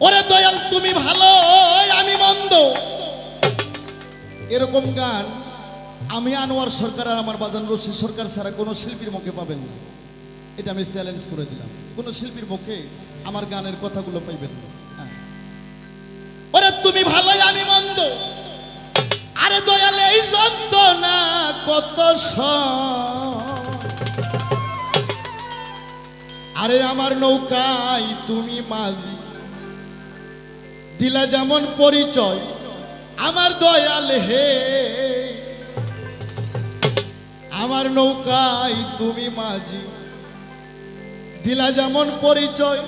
ওরে দয়াল, তুমি ভালো, আমি মন্দ। এরকম গান আমি আনোয়ার সরকার আর আমার বাজান রশি সরকার ছাড়া কোনো শিল্পীর মুখে পাবেন না। এটা আমি চ্যালেঞ্জ করে দিলাম। কোনো শিল্পীর মুখে আমার গানের কথাগুলো পাইবেন না। হ্যাঁ। ওরে তুমি ভালোই আমি মন্দ। আরে দয়াল, এই যন্ত্রণা কত। আরে আমার নৌকায় তুমি মাঝি দিলা যেমন পরিচয়, আমার দয়াল হে। আমার নৌকায় তুমি মাঝি, দিলা যেমন পরিচয়।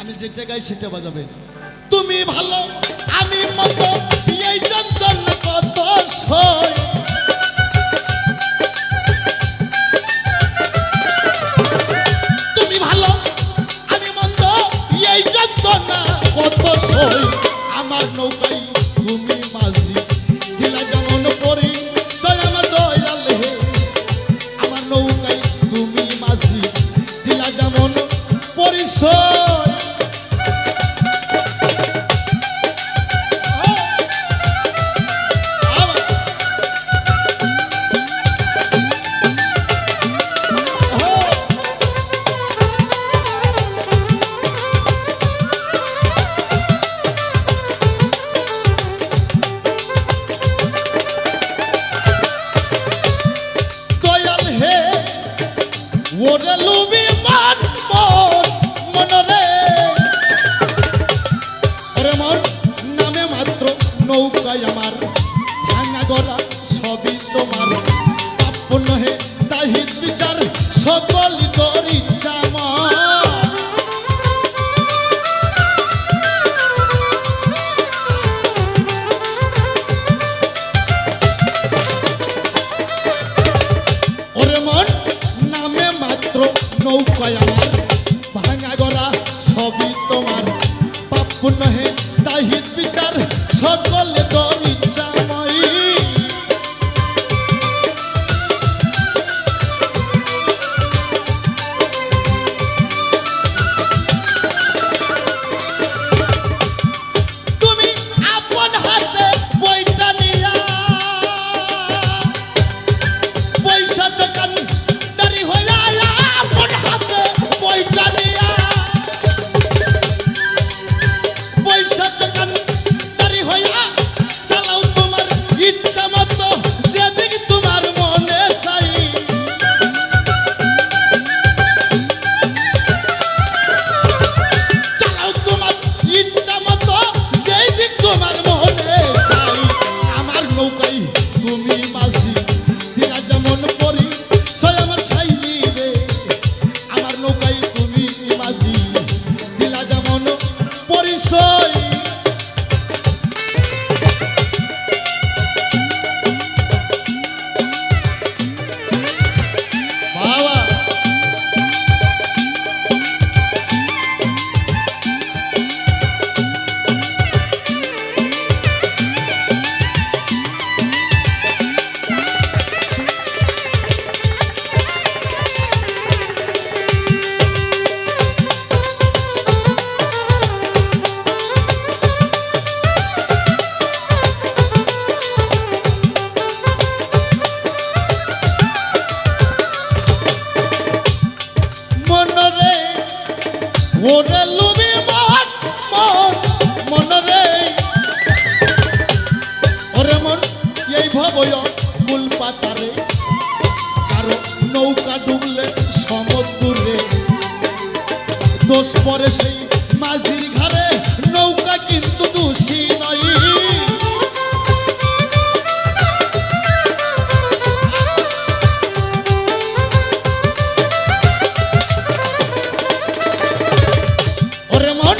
আমি যেটা গাই সেটা বাজাবেন। তুমি ভালো, আমি মতো। আমার নৌকাই তুমি নৌকায় আমার ওরে লুবি মন মন মন নৌকা ডুবলে সমুদ্রে। দোষ পরে সেই মাঝির ঘরে নৌকা ওরে মন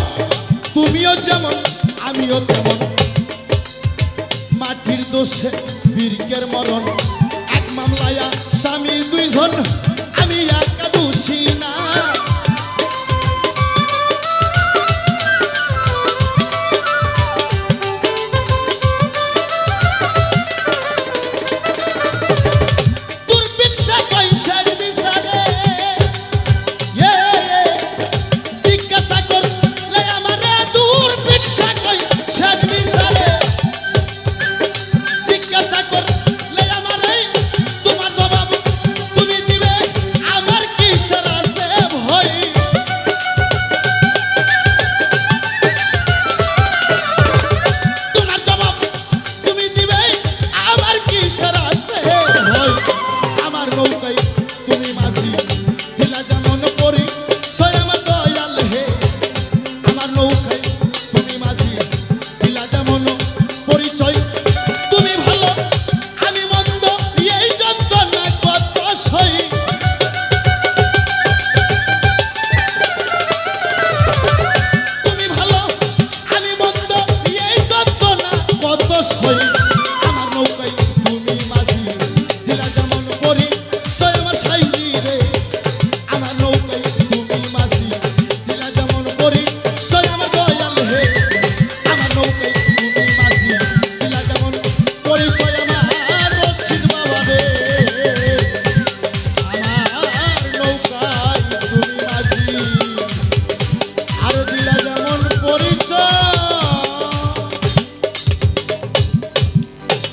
তেমন। মাটির দোষে বীরকের মরণ। Wait.